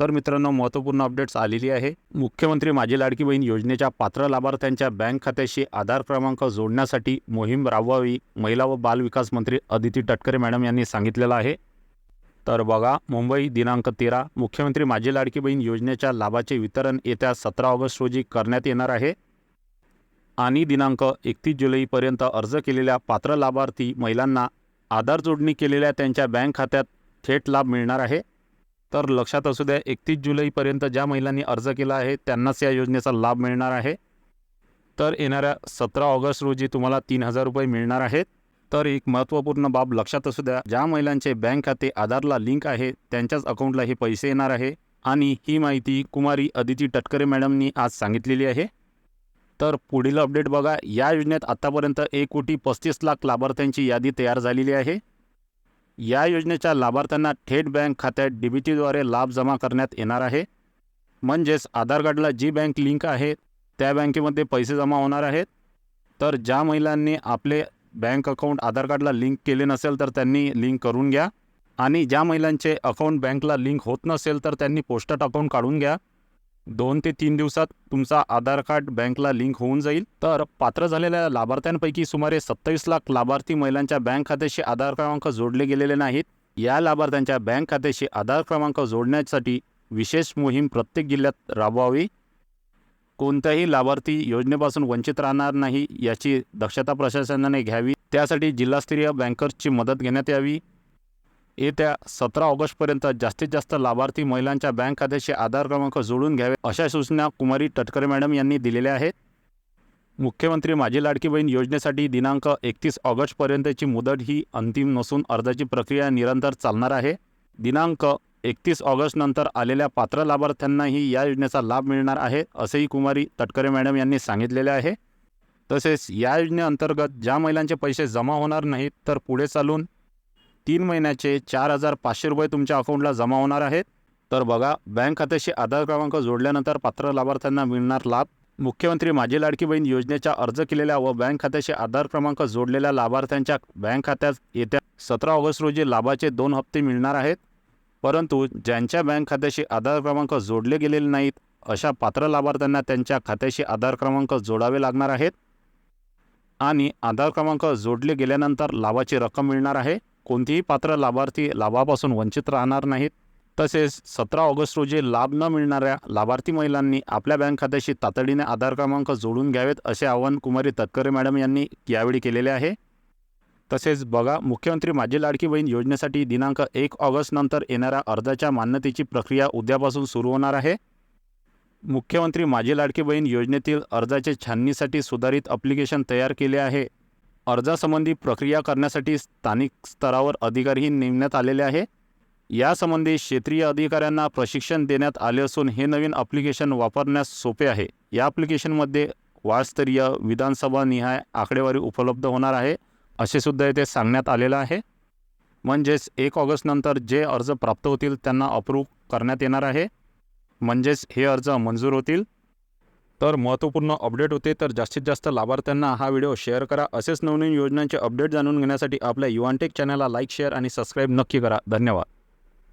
तर मित्रांनो महत्त्वपूर्ण अपडेट्स आलेली आहे. मुख्यमंत्री माझी लाडकी बहीण योजनेच्या पात्र लाभार्थ्यांच्या बँक खात्याशी आधार क्रमांक जोडण्यासाठी मोहीम राबवावी महिला व बाल विकास मंत्री अदिती तटकरे मॅडम यांनी सांगितलेलं आहे. तर बघा मुंबई दिनांक तेरा मुख्यमंत्री माझी लाडकी बहीण योजनेच्या लाभाचे वितरण येत्या सतरा ऑगस्ट रोजी करण्यात येणार आहे. आणि दिनांक एकतीस जुलैपर्यंत अर्ज केलेल्या पात्र लाभार्थी महिलांना आधार जोडणी केलेल्या त्यांच्या बँक खात्यात थेट लाभ मिळणार आहे. तर लक्षात असू द्या एकतीस जुलैपर्यंत ज्या महिलांनी अर्ज केला आहे त्यांनाच या योजनेचा लाभ मिळणार आहे. तर येणाऱ्या सतरा ऑगस्ट रोजी तुम्हाला तीन हजार रुपये मिळणार आहेत. तर एक महत्त्वपूर्ण बाब लक्षात असू द्या ज्या महिलांचे बँक खाते आधारला लिंक आहे त्यांच्याच अकाउंटला हे पैसे येणार आहे. आणि ही माहिती कुमारी अदिती टटकरे मॅडमनी आज सांगितलेली आहे. तर पुढील अपडेट बघा या योजनेत आतापर्यंत एक कोटी पस्तीस लाख लाभार्थ्यांची यादी तयार झालेली आहे. या योजनेच्या लाभार्थ्यांना थेट बँक खात्यात डी बी टीद्वारे लाभ जमा करण्यात येणार आहे. म्हणजेच आधार कार्डला जी बँक लिंक आहे त्या बँकेमध्ये पैसे जमा होणार आहेत. तर ज्या महिलांनी आपले बँक अकाउंट आधार कार्डला लिंक केले नसेल तर त्यांनी लिंक करून घ्या. आणि ज्या महिलांचे अकाउंट बँकला लिंक होत नसेल तर त्यांनी पोस्टात अकाउंट काढून घ्या. दोन ते तीन दिवसात तुमचा आधार कार्ड बँकला लिंक होऊन जाईल. तर पात्र झालेल्या लाभार्थ्यांपैकी सुमारे सत्तावीस लाख लाभार्थी महिलांच्या बँक खात्याशी आधार क्रमांक जोडले गेलेले नाहीत. या लाभार्थ्यांच्या बँक खात्याशी आधार क्रमांक जोडण्यासाठी विशेष मोहीम प्रत्येक जिल्ह्यात राबवावी. कोणत्याही लाभार्थी योजनेपासून वंचित राहणार नाही याची दक्षता प्रशासनाने घ्यावी. त्यासाठी जिल्हास्तरीय बँकर्सची मदत घेण्यात यावी. येत्या सतरा ऑगस्टपर्यंत जास्तीत जास्त लाभार्थी महिलांच्या बँक खात्याशी आधार क्रमांक जोडून घ्यावे अशा सूचना कुमारी तटकरे मॅडम यांनी दिलेल्या आहेत. मुख्यमंत्री माझी लाडकी बहीण योजनेसाठी दिनांक एकतीस ऑगस्टपर्यंतची मुदत ही अंतिम नसून अर्जाची प्रक्रिया निरंतर चालणार आहे. दिनांक एकतीस ऑगस्टनंतर आलेल्या पात्र लाभार्थ्यांनाही या योजनेचा लाभ मिळणार आहे असेही कुमारी तटकरे मॅडम यांनी सांगितलेले आहे. तसेच या योजनेअंतर्गत ज्या महिलांचे पैसे जमा होणार नाहीत तर पुढे चालून तीन महिन्याचे चार हजार पाचशे रुपये तुमच्या अकाउंटला जमा होणार आहेत. तर बघा बँक खात्याशी आधार क्रमांक जोडल्यानंतर पात्र लाभार्थ्यांना मिळणार लाभ. मुख्यमंत्री माझी लाडकी बहीण योजनेच्या अर्ज केलेल्या व बँक खात्याशी आधार क्रमांक जोडलेल्या लाभार्थ्यांच्या बँक खात्यात येत्या सतरा ऑगस्ट रोजी लाभाचे दोन हप्ते मिळणार आहेत. परंतु ज्यांच्या बँक खात्याशी आधार क्रमांक जोडले गेलेले नाहीत अशा पात्र लाभार्थ्यांना त्यांच्या खात्याशी आधार क्रमांक जोडावे लागणार आहेत. आणि आधार क्रमांक जोडले गेल्यानंतर लाभाची रक्कम मिळणार आहे. कोणतीही पात्र लाभार्थी लाभापासून वंचित राहणार नाहीत. तसेच सतरा ऑगस्ट रोजी लाभ न मिळणाऱ्या लाभार्थी महिलांनी आपल्या बँक खात्याशी तातडीने आधार क्रमांक जोडून घ्यावेत असे आवाहन कुमारी तटकरे मॅडम यांनी यावेळी केलेले आहे. तसेच बघा मुख्यमंत्री माझी लाडकी बहीण योजनेसाठी दिनांक एक ऑगस्टनंतर येणाऱ्या अर्जाच्या मान्यतेची प्रक्रिया उद्यापासून सुरू होणार आहे. मुख्यमंत्री माझी लाडकी बहीण योजनेतील अर्जाचे छाननीसाठी सुधारित अप्लिकेशन तयार केले आहे. अर्जासंबंधी प्रक्रिया करण्यासाठी स्थानिक स्तरावर अधिकारीही नेमण्यात आलेले आहे. यासंबंधी क्षेत्रीय अधिकाऱ्यांना प्रशिक्षण देण्यात आले असून हे नवीन अप्लिकेशन वापरण्यास सोपे आहे. या ॲप्लिकेशनमध्ये वार्डस्तरीय विधानसभा निहाय आकडेवारी उपलब्ध होणार आहे असे सुद्धा येथे सांगण्यात आलेलं आहे. म्हणजेच एक ऑगस्टनंतर जे अर्ज प्राप्त होतील त्यांना अप्रूव्ह करण्यात येणार आहे. म्हणजेच हे अर्ज मंजूर होतील. तर महत्त्वपूर्ण अपडेट होते तर जास्तीत जास्त लाभार्थ्यांना हा व्हिडिओ शेअर करा. असेच नवनवीन योजनांचे अपडेट जाणून घेण्यासाठी आपल्या युवानटेक चॅनलला लाईक शेअर आणि सबस्क्राईब नक्की करा. धन्यवाद.